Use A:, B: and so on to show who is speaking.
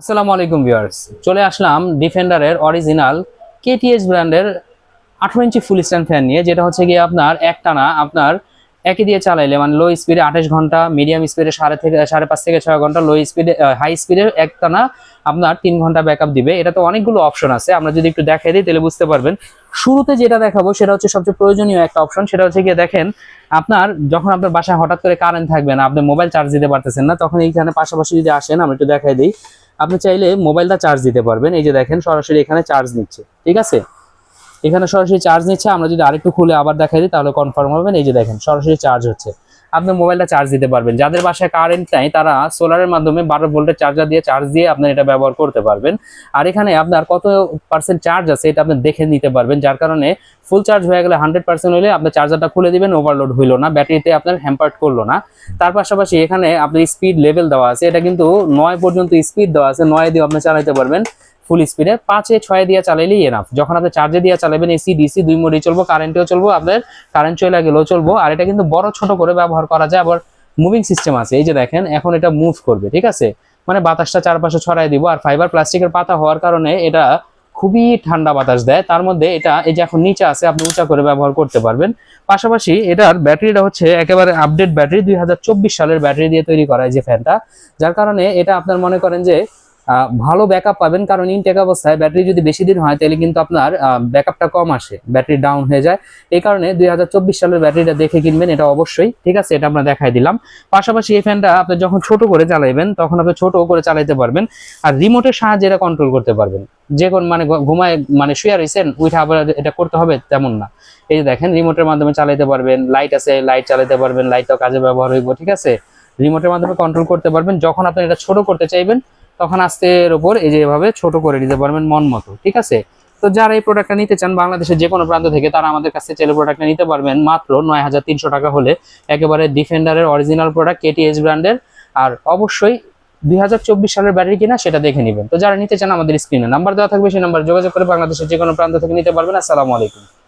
A: আসসালামু আলাইকুম ভিউয়ার্স। চলে আসলাম ডিফেন্ডারের অরিজিনাল কেটিএস ব্র্যান্ডের আঠারো ইঞ্চি ফুল স্ট্যান্ড ফ্যান নিয়ে, যেটা হচ্ছে গিয়ে আপনার একটানা আপনার একই দিয়ে চালাইলে মানে লো স্পিডে আঠাশ ঘণ্টা মিডিয়াম স্পিডে সাড়ে থেকে সাড়ে পাঁচ থেকে ছয় ঘণ্টা লো স্পিডে হাই স্পিডে একটানা আপনার তিন ঘণ্টা ব্যাকআপ দিবে। এটা তো অনেকগুলো অপশন আছে। আমরা যদি একটু দেখাই দিই, তাহলে বুঝতে পারবেন। শুরুতে যেটা দেখাবো, সেটা হচ্ছে সবচেয়ে প্রয়োজনীয় একটা অপশন সেটা হচ্ছে গিয়ে দেখেন, আপনার যখন আপনার বাসায় হঠাৎ করে কারেন্ট থাকবে না, আপনি মোবাইল চার্জ দিতে পারতেছেন না, তখন এইখানে পাশাপাশি যদি আসেন, আমরা একটু দেখাই দিই। আপনি চাইলে মোবাইলটা চার্জ দিতে পারবেন। এই যে দেখেন, সরাসরি এখানে চার্জ নিচ্ছে। ঠিক আছে? এখানে সরাসরি চার্জ নিচ্ছে। আমরা যদি আরেকটু খুলে আবার দেখাই দিই, তাহলে কনফার্ম হবেন এই যে দেখেন, সরাসরি চার্জ হচ্ছে। আপনি মোবাইলটা চার্জ দিতে পারবেন। যাদের বাসায় কারেন্ট নাই, তারা সোলারের মাধ্যমে বারো ভোল্টের চার্জার দিয়ে চার্জ দিয়ে আপনার এটা ব্যবহার করতে পারবেন। আর এখানে আপনার কত পার্সেন্ট চার্জ আছে এটা আপনি দেখে নিতে পারবেন, যার কারণে ফুল চার্জ হয়ে গেলে হান্ড্রেড পার্সেন্ট হলে আপনার চার্জারটা খুলে দিবেন ওভারলোড হইল না, ব্যাটারিতে আপনার হ্যাম্পার্ট করল না। তার পাশাপাশি এখানে আপনার স্পিড লেভেল দেওয়া আছে, এটা কিন্তু নয় পর্যন্ত স্পিড দেওয়া আছে, নয় দিয়ে আপনি চালাতে পারবেন। ফুল স্পিডে পাঁচে, ছয় দিয়ে চালাইলেই এনাফ যখন আপনি চার্জে দিয়ে চালাবেন এসি ডিসি দুই মোডই চলবো কারেন্টেও চলবো, আপনার কারেন্ট চলে গেলেও চলবো। আর এটা কিন্তু বড়, ছোট করে ব্যবহার করা যায়। আবার মুভিং সিস্টেম আছে। এই যে দেখেন, এখন এটা মুভ করবে, ঠিক আছে? মানে বাতাসটা চারপাশে ছড়াই দিব। আর ফাইবার প্লাস্টিকের পাতা হওয়ার কারণে এটা খুবই ঠান্ডা বাতাস দেয়। তার মধ্যে এটা, এই যে এখন নিচে আছে, আপনি উঁচা করে ব্যবহার করতে পারবেন। পাশাপাশি এটার ব্যাটারিটা হচ্ছে একেবারে আপডেট ব্যাটারি দুই হাজার চব্বিশ সালের ব্যাটারি দিয়ে তৈরি করা এই যে ফ্যানটা যার কারণে এটা আপনার মনে করেন যে ভালো ব্যাকআপ পাবেন। কারণ ইনটেক অবস্থায় ব্যাটারি যদি বেশি দিন হয়, তাহলে কিন্তু আপনার ব্যাকআপটা কম আসে। ব্যাটারি ডাউন হয়ে যায়। এই কারণে দুই হাজার চব্বিশ সালের ব্যাটারিটা দেখে কিনবেন, এটা অবশ্যই। ঠিক আছে? এটা আমরা দেখাই দিলাম। পাশাপাশি এই ফ্যানটা আপনি যখন ছোট করে চালাইবেন, তখন আপনি ছোট করে চালাইতে পারবেন। আর রিমোটের সাহায্যে এটা কন্ট্রোল করতে পারবেন। যে কোন মানে ঘুমায় মানে শুয়ে রয়েছেন, উঠে আবার এটা করতে হবে তেমন না। এই যে দেখেন রিমোটের মাধ্যমে চালাইতে পারবেন। লাইট আছে লাইট চালাতে পারবেন। লাইটটাও কাজে ব্যবহার হইব, ঠিক আছে? রিমোটের মাধ্যমে কন্ট্রোল করতে পারবেন। যখন আপনি এটা ছোট করতে চাইবেন তখন আস্তে এর ওপর এই যে এভাবে ছোট করে নিতে পারবেন মন মতো, ঠিক আছে? তো যারা এই প্রোডাক্টটা নিতে চান বাংলাদেশের যে কোনো প্রান্ত থেকে, তারা আমাদের কাছে চেলে প্রোডাক্টটা নিতে পারবেন মাত্র নয় হাজার তিনশো টাকা হলে, একেবারে ডিফেন্ডারের অরিজিনাল প্রোডাক্ট কেটিএস ব্র্যান্ডের আর অবশ্যই দুই হাজার চব্বিশ সালের ব্যাটারি কিনা সেটা দেখে নেবেন। তো যারা নিতে চান আমাদের স্ক্রিনে নাম্বার দেওয়া থাকবে, সেই নাম্বার যোগাযোগ করে বাংলাদেশের যে কোনো প্রান্ত থেকে নিতে পারবেন। আসসালামু আলাইকুম।